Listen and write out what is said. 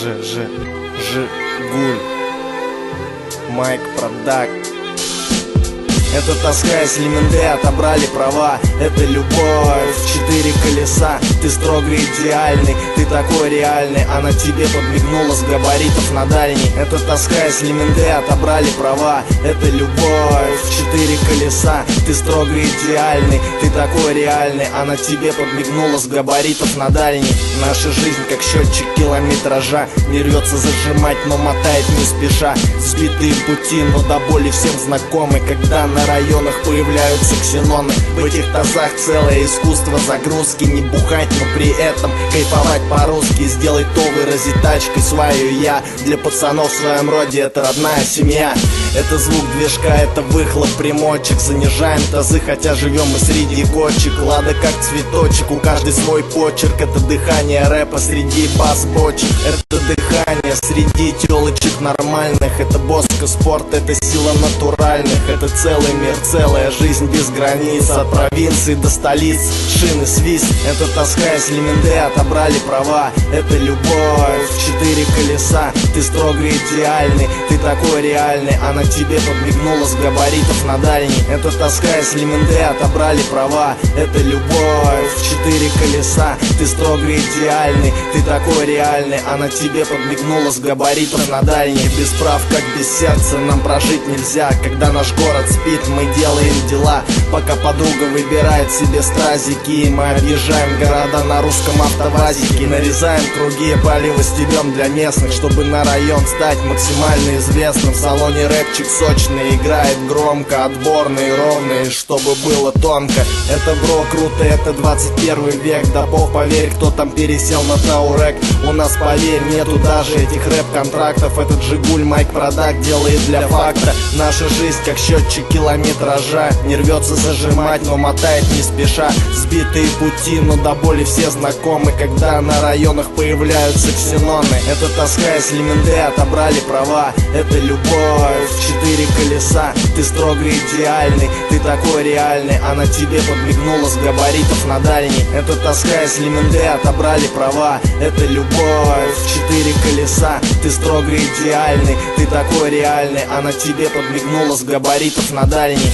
Ж, Ж, Ж, Гуль. Майк Продак это тоска из Лименде, отобрали права. Это любовь, четыре колеса. Ты строго идеальный, ты такой реальный. Она тебе подмигнула с габаритов на дальний Это тоска из Лименде, отобрали права. Это любовь, четыре колеса. Ты строго идеальный, ты такой реальный. Она тебе подмигнула с габаритов на дальний Наша жизнь как счетчик километража Не рвется зажимать, но мотает не спеша. Сбитые пути, но до боли всем знакомы. Когда на районах появляются ксеноны В этих тазах целое искусство загрузки. Не бухать, но при этом кайфовать по-русски. Сделать то, выразить тачкой свою я. Для пацанов в своем роде это родная семья. Это звук движка, это выхлоп примочек. Занижаем тазы, хотя живем мы среди кочек Лада как цветочек, у каждой свой почерк. Это дыхание рэпа среди бас-бочек. Это дыхание среди телочек нормальных. Это боска спорт, это сила натуральных. Это целый мир, целая жизнь без границ От провинции до столиц, шины, свист. Это тоска из Лименде, отобрали права. Это любовь, четыре колеса. Ты строго идеальный, ты такой реальный. Она тебе подмигнула с габаритов на дальний Это тоска из Лименде, отобрали права. Это любовь, четыре колеса. Ты строго идеальный, ты такой реальный. Она тебе подмигнула с габаритов на дальний Без прав, как без сердца, нам прожить нельзя. Когда наш город спит, мы делаем дела Пока подруга выбирает себе стразики. Мы объезжаем города на русском автовазике. Нарезаем круги, палево стебем для местных Чтобы на район стать максимально известным. В салоне рэпчик сочный, играет громко Отборный, ровный, чтобы было тонко. Это бро круто, это 21 век. Да бог поверь, кто там пересел на Таурек. У нас, поверь, нету даже этих рэп-контрактов. Этот Жигуль Майк Продак делает для факта. Наша жизнь как счетчик километража Не рвется зажимать, но мотает не спеша. Сбитые пути, но до боли все знакомы. Когда на районах появляются ксеноны Это тоска из Лименде, отобрали права Это любовь, четыре колеса Ты строго идеальный, ты такой реальный. Она тебе подмигнула с габаритов на дальний. Это тоска из Лименде, отобрали права Это любовь, четыре колеса Ты строго идеальный, ты такой реальный. Она тебе подмигнула с габаритов на дальний